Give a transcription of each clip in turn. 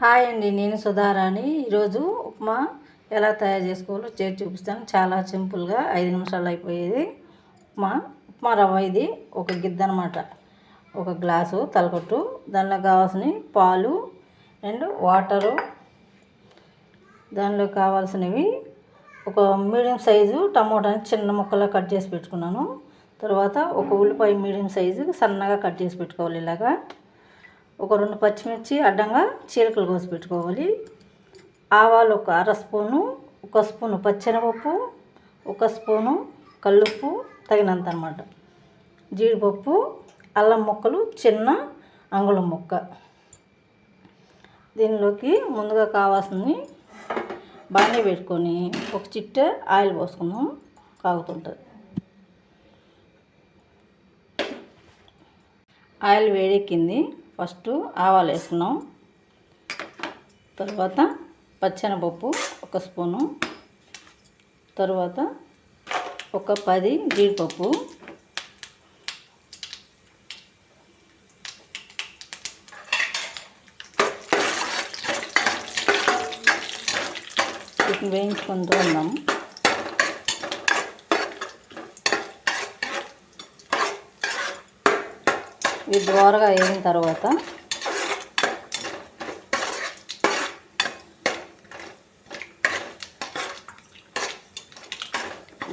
Hi అండి నేను సుధారాణి. ఈరోజు ఉప్మా ఎలా తయారు చేసుకోవాలో చేసి చూపిస్తాను. చాలా సింపుల్గా ఐదు నిమిషాలు అయిపోయేది. ఉప్మా ఉప్మా రవ్వ ఇది ఒక గిద్ద అనమాట ఒక గ్లాసు తలకొట్టు దానిలో కావాల్సిన పాలు అండ్ వాటరు దానిలో కావాల్సినవి ఒక మీడియం సైజు టమోటాని చిన్న ముక్కలా కట్ చేసి పెట్టుకున్నాను. తర్వాత ఒక ఉల్లిపాయ మీడియం సైజు సన్నగా కట్ చేసి పెట్టుకోవాలి ఇలాగా. ఒక రెండు పచ్చిమిర్చి అడ్డంగా చీలకలు కోసి పెట్టుకోవాలి. ఆవాలు ఒక అర స్పూను ఒక స్పూను పచ్చెనపప్పు ఒక స్పూను కల్లుప్పు తగినంత అనమాట జీడిపప్పు అల్లం ముక్కలు చిన్న అంగుళం ముక్క. దీనిలోకి ముందుగా కావాల్సింది బాగానే పెట్టుకొని ఒక చిట్ట ఆయిల్ పోసుకుందాం. కాగుతుంటుంది. ఆయిల్ వేడెక్కింది. ఫస్ట్ ఆవాలు వేసుకున్నాం. తర్వాత పచ్చెనపప్పు ఒక స్పూను. తర్వాత ఒక పది జీడిపప్పు. వేయించుకుంటూ ఉన్నాం. ఇది దోరగా వేగిన తర్వాత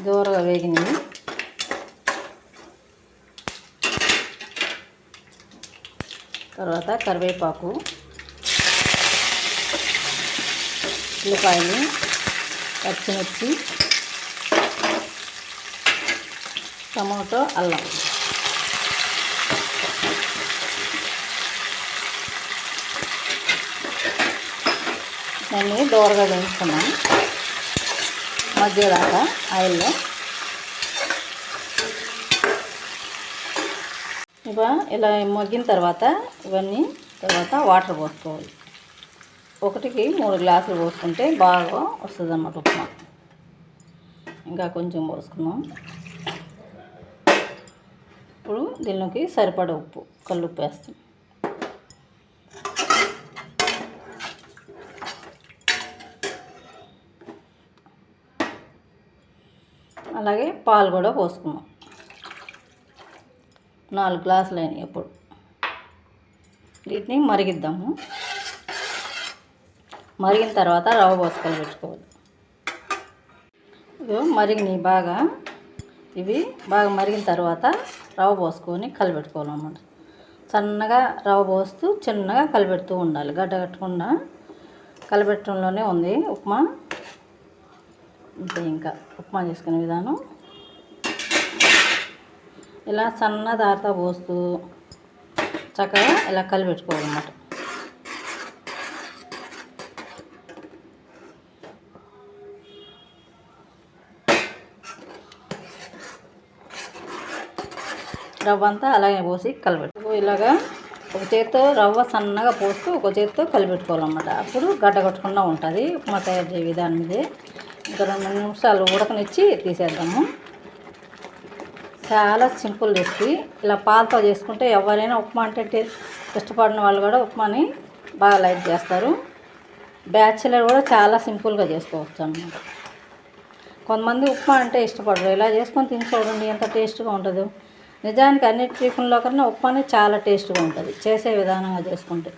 దూరగా వేగినవి. తర్వాత కరివేపాకు ఉల్లిపాయలు పచ్చిమిర్చి టమాటో అల్లం. దాన్ని దోరగా వేయించుకున్నాను. మధ్యదాకా ఆయిల్లో. ఇక ఇలా మగ్గిన తర్వాత ఇవన్నీ తర్వాత వాటర్ పోసుకోవాలి. ఒకటికి మూడు గ్లాసులు పోసుకుంటే బాగా వస్తుంది అన్నమాట ఉప్మా. ఇంకా కొంచెం పోసుకున్నాం ఇప్పుడు దీనిలోకి సరిపడ ఉప్పు కల్లుప్పు వేస్తాం. అలాగే పాలు కూడా పోసుకున్నాం. నాలుగు గ్లాసులు అయినాయి ఎప్పుడు వీటిని మరిగిద్దాము. మరిగిన తర్వాత రవ్వ పోసుకొని పెట్టుకోవాలి. ఇవి మరిగినాయి బాగా. ఇవి బాగా మరిగిన తర్వాత రవ్వ పోసుకొని కలిపెట్టుకోవాలన్నమాట. సన్నగా రవ్వ పోస్తూ చిన్నగా కలిపెడుతూ ఉండాలి. గడ్డ కట్టకుండా కలిపెట్టడంలోనే ఉంది ఉప్మా. ఇంకా ఇంకా ఉప్మా చేసుకునే విధానం. ఇలా సన్న దారితో పోస్తూ చక్కగా ఇలా కలిపెట్టుకోవాలన్నమాట రవ్వ అంతా అలాగే పోసి కలిపెట్టు ఇలాగా ఒక చేత్తో రవ్వ సన్నగా పోస్తూ ఒక చేత్తో కలిపెట్టుకోవాలన్నమాట. అప్పుడు గడ్డ కొట్టకుండా ఉంటుంది. ఉప్మా తయారు చేయ విధానం ఇది. ఇంకా రెండు నిమిషాలు ఉడకనిచ్చి తీసేద్దాము. చాలా సింపుల్ రెసిపీ. ఇలా పాలతో చేసుకుంటే ఎవరైనా ఉప్మా అంటే ఇష్టపడిన వాళ్ళు కూడా ఉప్మాని బాగా లైక్ చేస్తారు. బ్యాచిలర్ కూడా చాలా సింపుల్గా చేసుకోవచ్చు అన్నమాట. కొంతమంది ఉప్మా అంటే ఇష్టపడరు. ఇలా చేసుకొని తిని చూడండి ఎంత టేస్ట్గా ఉంటుందో. నిజానికి అన్ని టిఫిన్లో కన్నా ఉప్మానే చాలా టేస్ట్గా ఉంటుంది. చేసే విధానంగా చేసుకుంటే.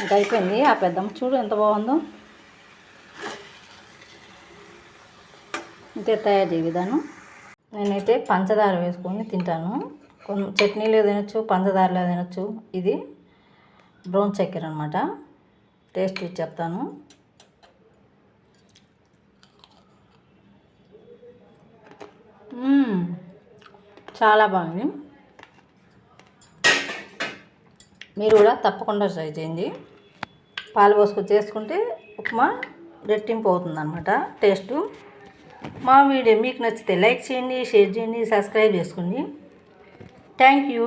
ఇంకా అయిపోయింది. ఆ పెద్దమ్మ చూడు ఎంత బాగుందో. ఇంతే తయారు చేయ విధానం. నేనైతే పంచదార వేసుకొని తింటాను. కొన్ని చట్నీలో తినొచ్చు పంచదారలో తినొచ్చు. ఇది బ్రౌన్ చక్కెర అనమాట టేస్ట్ చెప్తాను. చాలా బాగుంది. మీరు కూడా తప్పకుండా ట్రై చేయండి. పాలు పోసుకొని చేసుకుంటే ఉప్మా రెట్టింపు అవుతుంది అనమాట టేస్టు. మా వీడియో మీకు నచ్చితే లైక్ చేయండి షేర్ చేయండి సబ్స్క్రైబ్ చేసుకోండి. Thank you